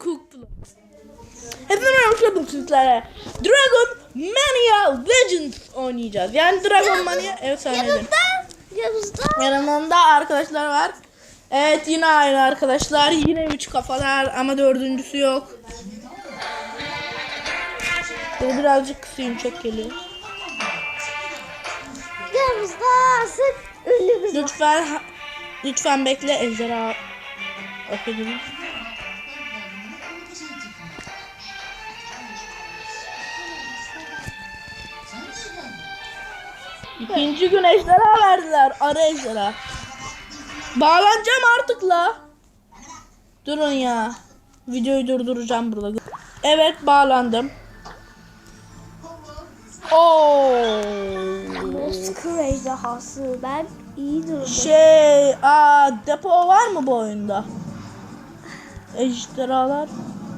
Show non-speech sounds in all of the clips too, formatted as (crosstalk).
Cooktular. Hepinize merhaba bu sizlere. Dragon Mania Legends oynayacağız. Yani Dragon Mania efsanedir. Yanımda. Yanımda. Arkadaşlar var. Evet yine aynı arkadaşlar. Yine üç kafalar ama dördüncüsü yok. Böyle birazcık kısayım çok geliyor. Yanımızda sık ünlümüz var. Lütfen lütfen bekle ejderha. Affedin. İkinci gün ejderha verdiler. Ara ejderha. Bağlanacağım artık la. Durun ya. Videoyu durduracağım burada. Evet bağlandım. Oo. Bozkır ejderhası. Ben iyi durumda. Şey, aa, depo var mı bu oyunda? Ejderhalar.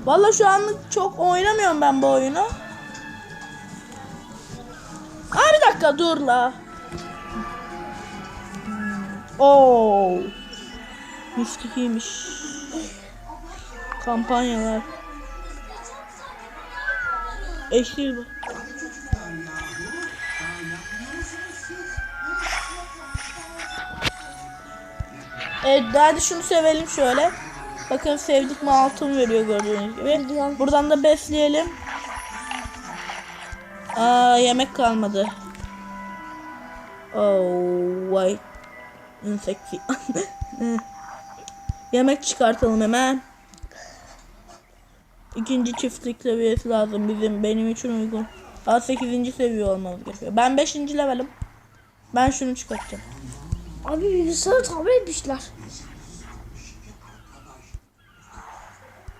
Valla şu anlık çok oynamıyorum ben bu oyunu. Aa bir dakika dur la. Oo. Mistikiymiş. Kampanyalar. Eşli bu. Evet hadi şunu sevelim şöyle. Bakın sevdik mi altın veriyor gördüğünüz gibi. Buradan da besleyelim. Aa yemek kalmadı. Oh vay. Infeksi. (laughs) yemek çıkartalım hemen. İkinci çiftlik seviyesi lazım bizim benim için uygun. Daha 8. seviye olmamız gerekiyor. Ben 5. levelim. Ben şunu çıkartacağım. Abi bilgisayarı tamir etmişler.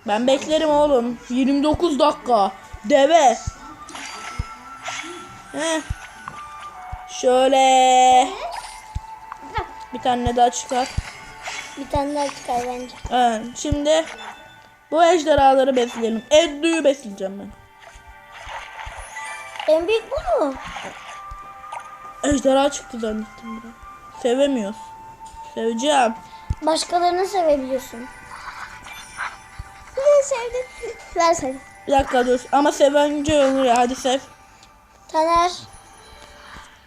Ben beklerim oğlum. 29 dakika. Deve. Heh. Şöyle. Bir tane daha çıkar. Bir tane daha çıkar bence. Evet, şimdi bu ejderhaları besleyelim. Eddu'yu besleyeceğim ben. En büyük bu mu? Ejderha çıktı zannettim biraz. Sevemiyoruz. Seveceğim. Başkalarını sevebiliyorsun. Ben sevdim. Ben sevdim. Bir dakika dur. Ama sevince olur ya. Hadi sev. Taner.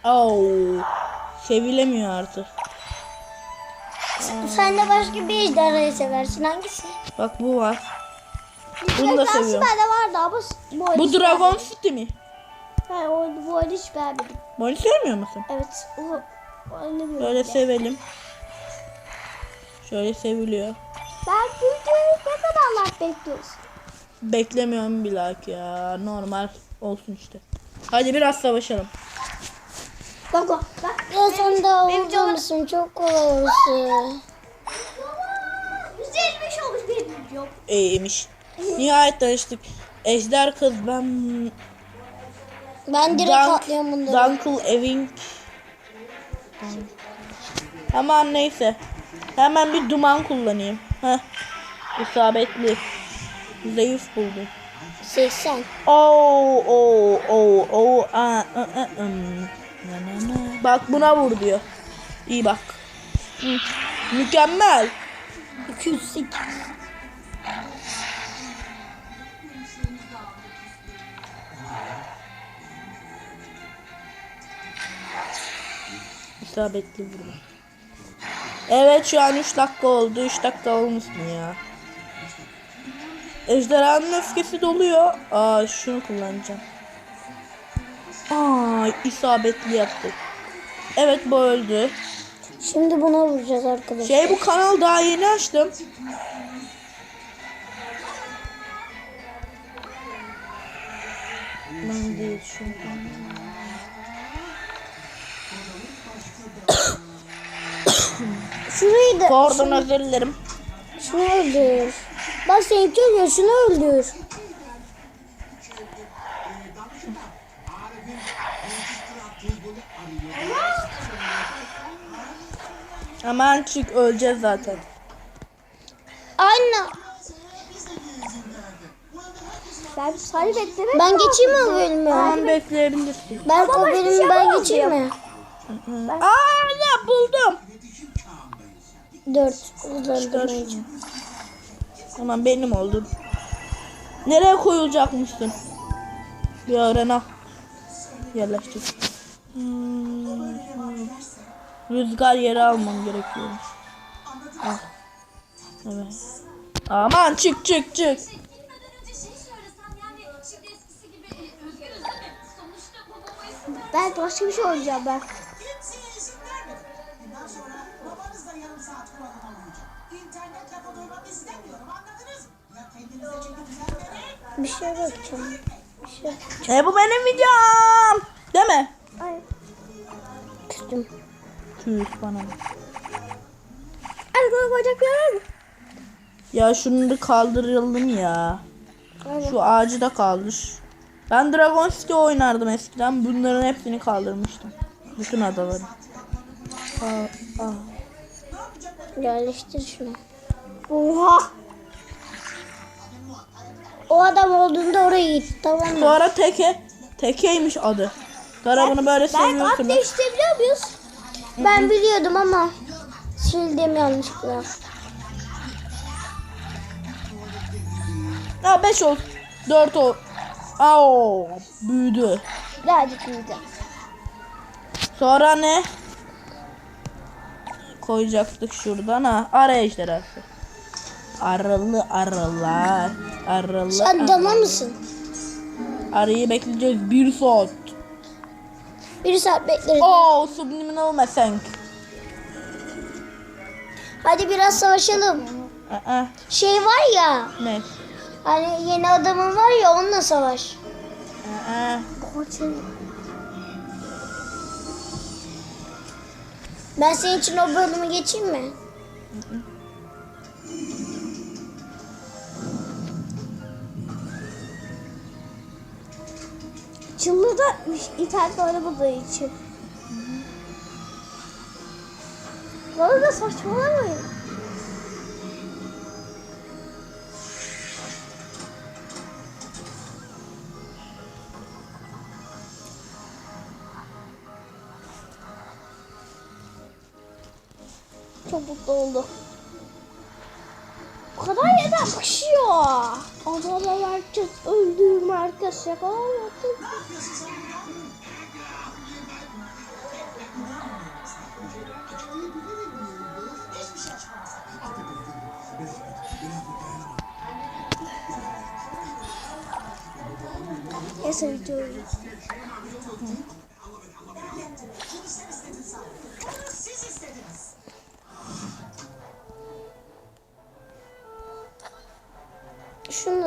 Oo. Sevilemiyor artık. Sen de başka bir ejderhayı seversin. Hangisi? Bak bu var. Bunu da seviyorum. bende vardı ama bu Bu Dragon. City mi? Ha, o, bu oyunu hiç beğenmedim. Bunu sevmiyor musun? Evet. O, o Böyle sevelim. Şöyle seviliyor. Ben videoyu ne kadarlar bekliyorsun? Beklemiyorum bir like ya. Normal olsun işte. Hadi biraz savaşalım. Bak bak. bak. Ya sen de oldu musun? Çok kolay olsun. Güzelmiş olmuş bir video. İyiymiş. Nihayet tanıştık. Ejder kız ben Ben direkt Dunk, atlıyorum bunları. Dunkle Eving. Aman neyse. Hemen bir duman kullanayım. Heh. İsabetli. Zayıf buldum. 80. Oo oo oo oo aa, ı, ı, ım. Bak buna vur diyor. İyi bak. Mükemmel. 208. İsabetli vurma. Evet şu an 3 dakika oldu. 3 dakika olmuş mu ya? Ejderhanın öfkesi doluyor. Aa şunu kullanacağım. Aa isabetli yaptık. Evet bu öldü. Şimdi buna vuracağız arkadaşlar. Şey bu kanal daha yeni açtım. Ben değil şu. Şurayı da Pardon özür dilerim. şunu öldür. Bak seninki ölüyor şunu öldür. Hemen çık öleceğiz zaten. Anne. Ben sadece beklemek Ben geçeyim mi o bölümü? Tamam bekleyebilirsin. Ben o bölümü ben geçeyim mi? Aa ya buldum. Dört. Hızlandırmayı. Hemen benim oldun. Nereye koyulacakmışsın? Bir arena. Yerleştir. Hmm. Rüzgar yeri almam gerekiyormuş. Al. Evet. Aman çık çık çık. Ben başka bir şey olacağım ben. Bir şey bakacağım. Bir. E bu benim videom. Değil mi? Ay. Küstüm. Tüh bana. Arkada bacaklar var mı? Ya şunu da kaldıralım ya. Aynen. Şu ağacı da kaldır. Ben Dragon City oynardım eskiden. Bunların hepsini kaldırmıştım. Bütün adaları. Aa, aa. Yerleştir şunu. Oha. O adam olduğunda oraya git tamam mı? Sonra teke. Tekeymiş adı. Tarafını böyle Ben at seviyorsunuz. değiştirebiliyor muyuz? Ben biliyordum ama sildim yanlışlıkla. Ya 5 ol. 4 ol. Aa, büyüdü. Birazcık iyiydi. Sonra ne? Koyacaktık şuradan ha. Ara ejderhası. Arılı arılar. Arılı Sen dana mısın? Arıyı bekleyeceğiz bir saat. Bir saat bekleriz. Oo subliminal mesenk. Hadi biraz savaşalım. Aa, Şey var ya. ne? Hani yeni adamın var ya onunla savaş. Aa, Ben senin için o bölümü geçeyim mi? Çıllı da internet oynamadığı için. Bana da saçmalamayın. Çok mutlu oldu. Kadar yerden bakışıyor. Adalar herkes öldü, herkes yakaladı. Neyse videoyu.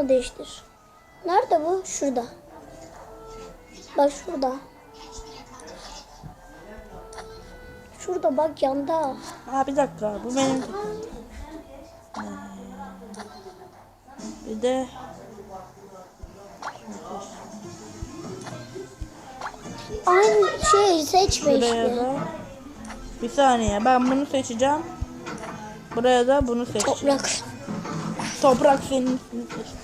Da değiştir. Nerede bu? Şurada. Bak şurada. Şurada bak yanda. Aa, bir dakika bu benim. Ee, Bir de Aynı şey seçme buraya işte. da bir saniye ben bunu seçeceğim. Buraya da bunu seçeceğim. Toprak. Toprak senin. Toprak.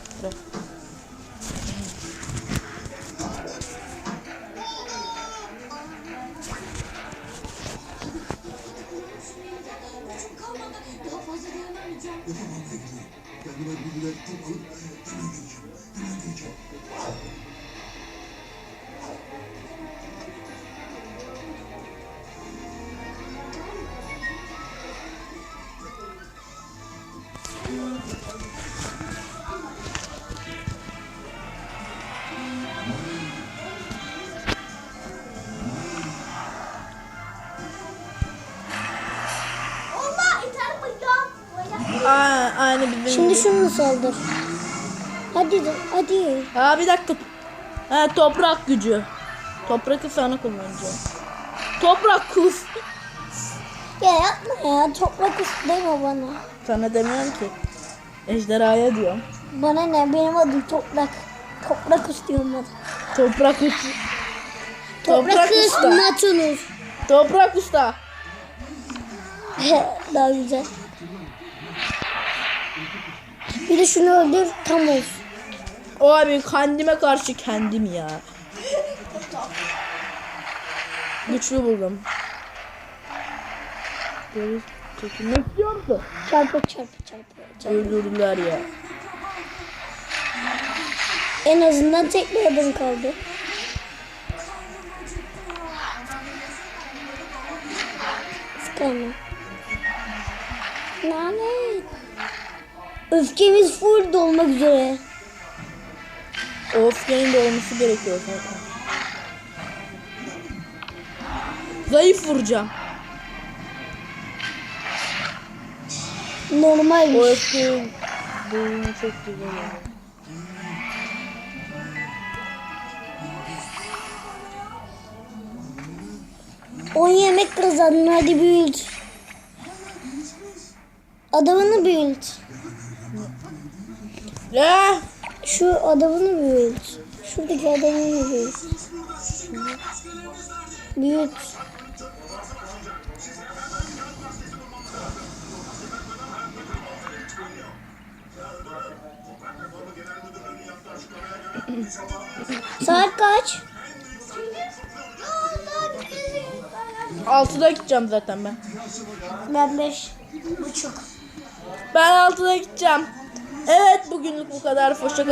Aa, aynı bizim. Şimdi şunu saldır. Hadi hadi. Aa bir dakika. Ha, toprak gücü. Toprakı sana kullanacağım. Toprak kus. Ya yapma ya. Toprak üstü deme bana. Sana demiyorum ki. Ejderhaya diyorum. Bana ne? Benim adım Toprak. Toprak üstü diyorum bana. Toprak usta. Toprak, Toprak üstü usta. Natunus. (laughs) Toprak usta. Daha güzel. Bir de şunu öldür tam olsun. Abi kendime karşı kendim ya. Güçlü buldum. Görüş- Çekilmek istiyordu. Çarpı çarpı çarpı. çarpı. Öldürdüler ya. En azından tek bir adım kaldı. Sıkalım. Lanet. Öfkemiz full dolmak üzere. O öfkenin de olması gerekiyor zaten. Zayıf vuracağım. Normal. O öfkenin boyunu çok güzel olur. On yemek kazandın hadi büyüt. Adamını büyüt. Ya! Şu adamını büyüt. Şuradaki adamını büyüt. Büyüt. Saat kaç? Altıda gideceğim zaten ben. Ben beş buçuk. Ben altıda gideceğim. Evet bugünlük bu kadar. Hoşça kalın.